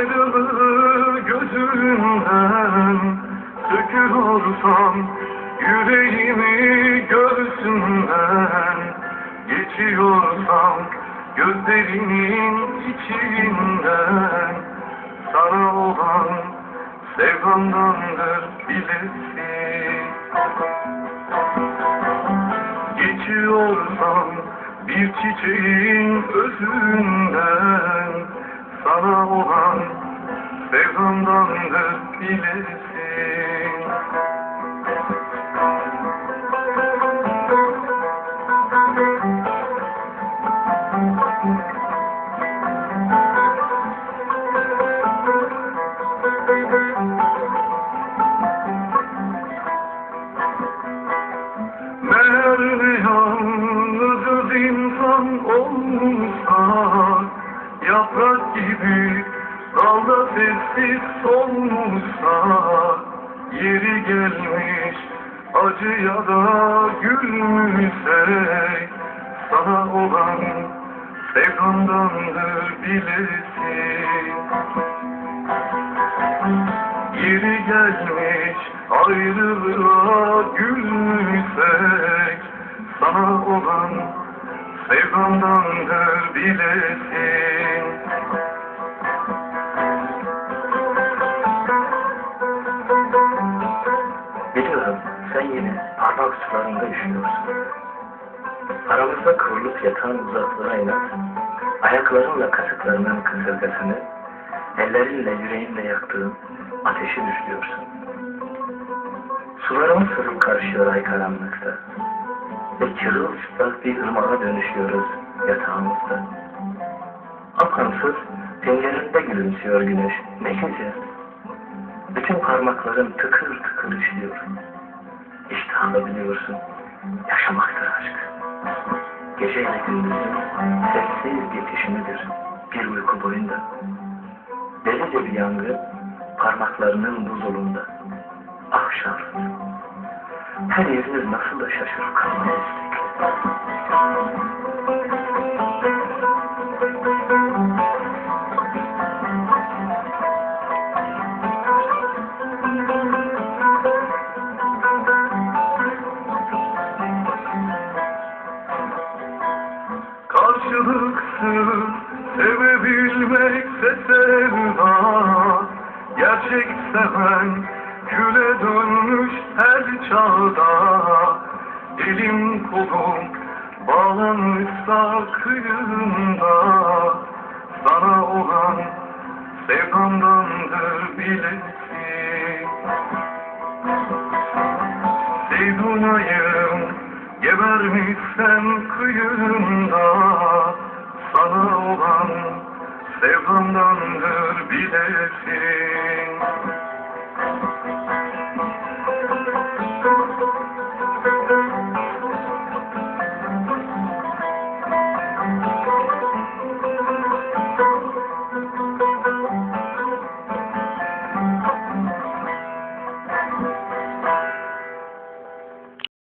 Ayrılığı gözünden söküyorsam Yüreğimi göğsünden geçiyorsam Gözlerinin içinden Sana olan sevdamdandır bilesin Geçiyorsam bir çiçeğin özünden Sana olan sevdamdandır bilesin. Meğer yalnızız insan olmuşsa solmuşsa Yeri gelmiş acıya da gülmüşsek Sana olan sevdamdandır bilesin Yeri gelmiş ayrılığa gülsek Sana olan sevdamdandır bilesin parmak sularında üşüyorsun. Aramızda kıvrılıp yatan uzaklığına inat, ayaklarınla kasıklarının kısırgasını, ellerinle yüreğinle yaktığın ateşi düşlüyorsun. Sularımız sızıp karışıyor ay karanlıkta ve çırılçıplak bir ırmağa dönüşüyoruz yatağımızda. Akansız pencerende gülümsüyor güneş, ne güzel. Bütün parmakların tıkır tıkır. İştahla biliyorsun, yaşamaktır aşk. Geceyle gündüzün sessiz geçişimidir bir uyku boyunda. Delice bir yangın parmaklarının buzulunda. Ah şanslı. Her yeriniz nasıl da şaşırıp kalmayız. Sevebilmekse sevda Gerçek seven küle dönmüş her çağda. Elim kolum bağlanmışsa kıyında Sana olan sevdamdandır bilesin Seydunayım gebermişsem kıyında Sana olan Sevdamdandır bilesin.